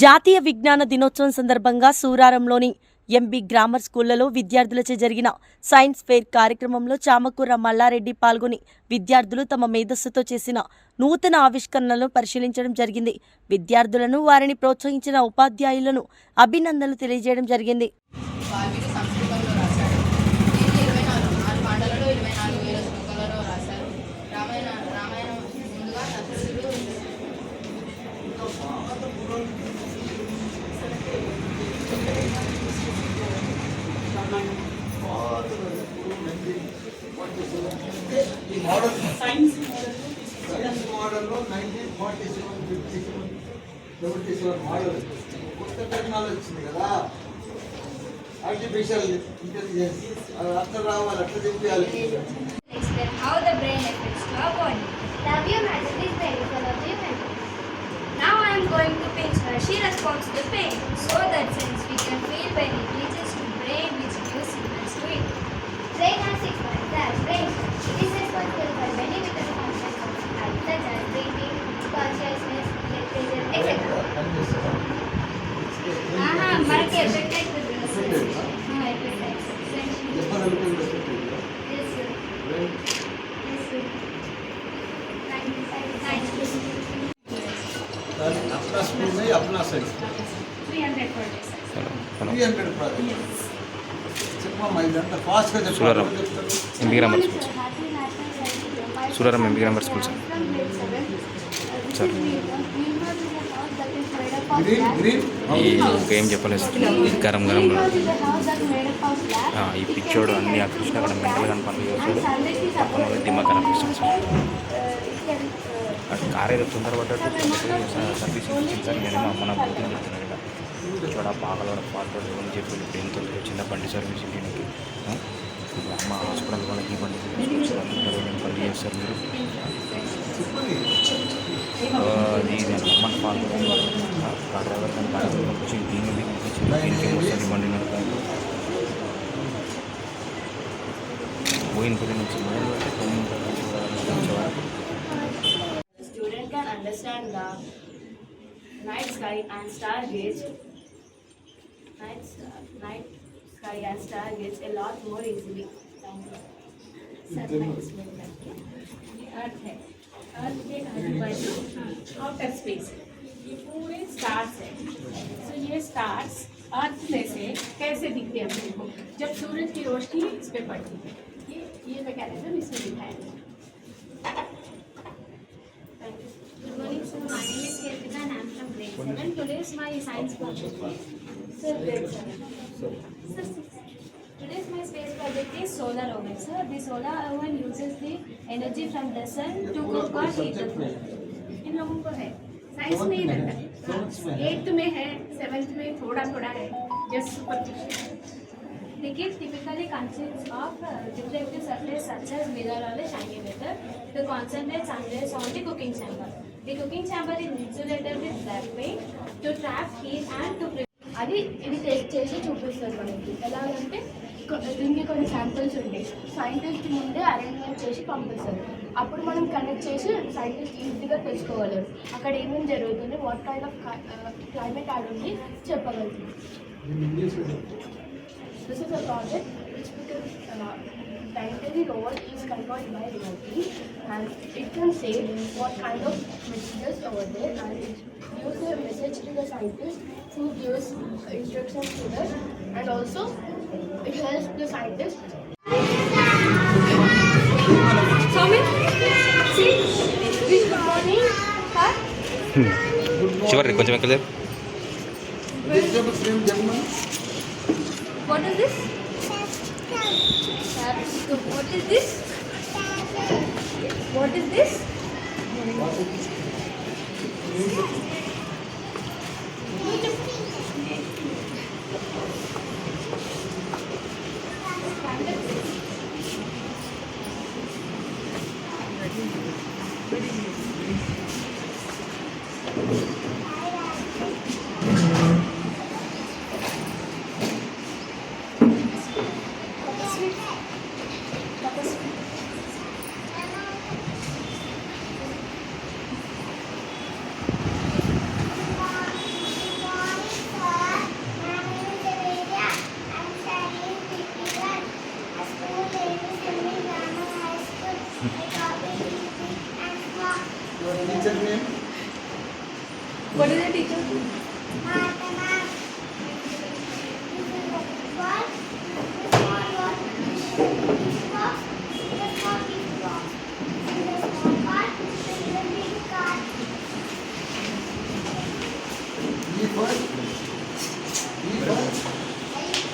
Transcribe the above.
జాతీయ విజ్ఞాన దినోత్సవం సందర్భంగా సూరారంలోని ఎంబీ గ్రామర్ స్కూళ్ళలో విద్యార్థులచే జరిగిన సైన్స్ ఫెయిర్ కార్యక్రమంలో చామకూర మల్లారెడ్డి పాల్గొని విద్యార్థులు తమ మేధస్సుతో చేసిన నూతన ఆవిష్కరణలను పరిశీలించడం జరిగింది. విద్యార్థులను వారిని ప్రోత్సహించిన ఉపాధ్యాయులను అభినందనలు తెలియజేయడం జరిగింది. ఈ మోడల్ సైన్స్ మోడల్లో nineteen forty seven fifty seven seventy seven model కొత్త టెక్నాలజీ వచ్చింది కదా ఆర్టిఫిషియల్ ఇంటెలిజెన్స్ అది అట్లా రావాలి అట్లా చెప్పాలి explain how the brain affects to our body. Love you, madam. Is very full of you, madam. Now I am going to pinch her. She responds to pain. अपना school में अपना size 300 per day, sir. Three hundred project చెప్పమ్మా ఇదంతా ఫాస్ట్గా సురారం. చెప్పాలి MB grammar Good school morning, sir. Happy National Science Day. My Suraram name MB is grammar school, sir. from grade seven. Uh, this Sir. is Neelma. Neelma is a house that is made up of green glass. Green ఈ ఇంకా ఏం చెప్పలేదు sir garam garam Neelma is a house that made up of glass. ఆ, ఈ It can పిచ్చోడు be అన్ని held అకృష్ణ అక్కడ in mental glass. కానీ పనులు And చేస్తాడు sunlight is పక్కన above it. దిమాగ్ కనిపిస్తుంది సార్ Uh, కార్ ఏదో తొందరపడ్డట్టు సర్వీస్ ఇచ్చింది సార్ నేను మా అమ్మ బుద్ధి ఇక్కడ చూడ పాకలోడ పాటలు అని చెప్పి ఎంత చిన్న బండి సర్వీస్ దీనికి ఇప్పుడు అమ్మ హాస్పిటల్ వాళ్ళకి ఈ బండి తీసుకొచ్చారు పని చేస్తారు మీరు? ఆ, అది పాల్గొని కార్ డ్రైవర్ కానీ కార్ డ్రైవర్ దీన్ని దీనికి వస్తుంది బండి నడుపుతాను నుంచి పోయిన వరకు understand the night sky and star gauge, night, star, night sky and star gauge a lot more easily. Thank you. Sir मैं एक्सप्लेन करती हूँ ये अर्थ है अर्थ के आजू आउटर स्पेस ये पूरे स्टार्स है सो ये स्टार्स अर्थ में से कैसे दिखते हैं अपने को जब सूरज की रोशनी इस पे पड़ती है। ये ये मैकेनिज्म इसमें दिखाया गया is my science project. Sir, grade 7. Sir, sir. Today's my space project is solar oven. Sir, the solar oven uses the energy from the sun to cook or heat the food. इन लोगों को है science में ही रहता है eighth में है seventh में थोड़ा थोड़ा है just superficial The kit typically consists of uh, reflective surface such as mirror or a shiny metal to concentrate sunrays on the cooking chamber. The cooking chamber is insulated with black paint to trap heat and to prevent అది ఇది test చేసి చూపిస్తారు మనకి. ఎలాగంటే దీనికి కొన్ని samples ఉంటాయి. Scientist ముందే అరేంజ్మెంట్ చేసి పంపిస్తారు. అప్పుడు మనం కనెక్ట్ చేసి సైంటిస్ట్ ఈజీగా తెలుసుకోగలరు అక్కడ ఏమేమి జరుగుతుంది వాట్ కైండ్ ఆఫ్ క్లైమేట్ ఆడ ఉంది చెప్పగలుగుతుంది this is a project which Become planetary rover is controlled by remotely and it can say what kind of messages over there and it gives a message to the scientist who gives instructions to them and also it helps the scientist Good morning, sir. చివరి కొంచెం ఎక్కడ same చెప్పమని What is this? What is this? What is this? What did the teacher do?